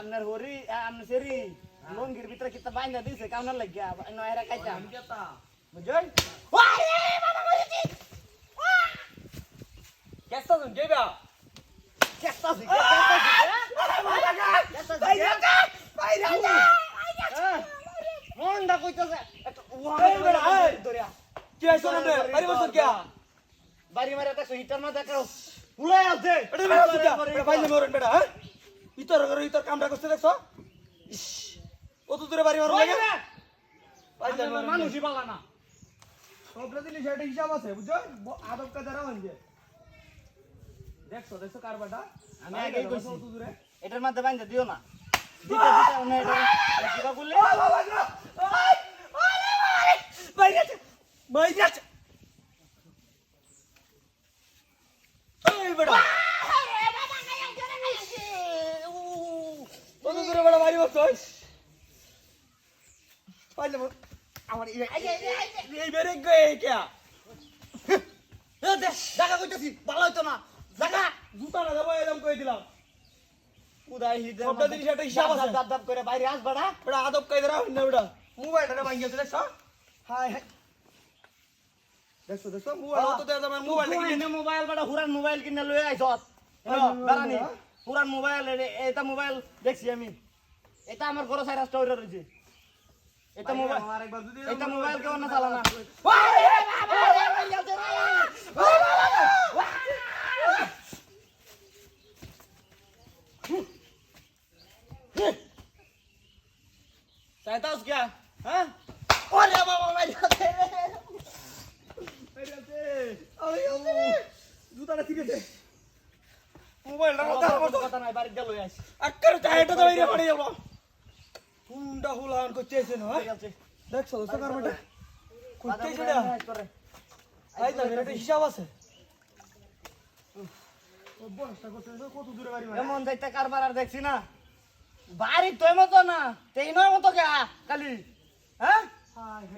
আপনার হরি আপনার সেরি। লঙ্গির ভিতরে কিতা বাইন্দা দিছে কাউনার লাগিয়া নয়রা খাইতাম। বুঝছেন কেসা শুন যাইবা চেষ্টা আছে চেষ্টা আছে মনটা কইতাছে। একটা এই বেটা, এই। কি আইছো না বাড়ি কে? বাড়ি মারে একটা হিটার না দেখো। উলাই আছে এটা মরন বেটা হ্যাঁ? ইতর করে ইতর কামটা করতে দেখছ ইস কত দূরে বাড়ি মারো লাগে মানুষই বালা না সবটা দিলি সেটা হিসাব আছে বুঝছ আদব কাদারা হইছে দেখছ দেখছ কারবাটা আমি আগেই কইছি। কত দূরে এটার মধ্যে বাইন্দা দিও না দিতে দিতে অন্য এটা কিবা করলে এই বেটা কত দূরে বেটা বাড়ি বসছ পাইলে মর আমার এই বেরে গে কে দেখা কইতাছি ভালো হইতো না। দেখা জুতা না যাব এরকম কই দিলাম। উদয় হিদে সবটা জিনিস একটা হিসাব আছে। দাব দাব করে বাইরে আসবা না বেটা আদব কায়দারা হইন না বেটা মোবাইলটা ভাঙিয়েছে দেখছ হাই হাই দেখছ দেখছ? মোবাইল তো দেয়া আমার মোবাইলটা কিনে মোবাইল বড় হুরান মোবাইল কিনে লয়ে আইছ এই দাঁড়ানি হ্যাঁ? পুরান মোবাইল। এটা মোবাইল দেখছি আমি। এটা আমার ঘর সাইরা স্টোরে রয়েছে এটা মোবাইল এটা মোবাইল কেউ না চালানা চাইতাস क्या হ্যাঁ ওরে বাবা মারি আছে মেরে আছে আরে আল্লাহ জুতাটা ঠিক আছে মোবাইলটা তো কথা নাই বাড়ি গেল আইস আক্কার চাইটা তো বাইরে পড়ে যাব হুন্ডা হুলান করতেছে না ঠিক আছে। তো কারবাটা করতেছে না? আই তো এটা হিসাব আছে। বসটা করতেছে কত দূরে বাড়ি এমন যাইতে কারবার আর দেখছি না। বাড়ি তো মতো না তে নয় মতো কে কালি? হ্যাঁ?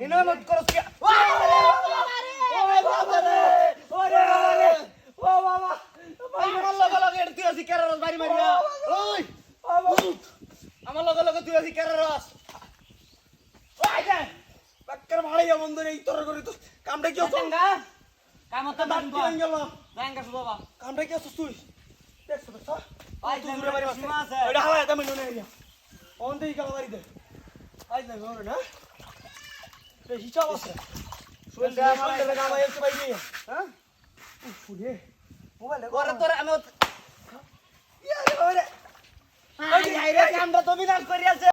ইনয় মত করস কে ওরে বাবা রে ওরে বাবা রে ও বাবা আমার লগে লগে এর তুই আছি কেরারস বাড়ি মারিয়া ওই আমার লগে লগে তুই আছি কেরারস ওই যা বাক্কার ভাড়াই বন্ধ নেই তোর করে তো কামটা কি হতো কামত বাড়ি বাড়ি গেল। জাঙ্গা শুধু বাবা। কামটা কি হতো তুই? দেখছ দেখছ ওই কত দূরে বাড়ি আছে। এটা হাওয়া এটা নেই অন দেই গেল বাড়িতে। আজ না ঘরে না? তে হিসাব আছে। শরীরটা আমার শরীরটা গামা এসে বাইরে হ্যাঁ? ফুলে মোবাইল ওরে তোরে আমি ইয়ারে ওরে। আই আই রে কামটা তো বিনাশ করিয়াছে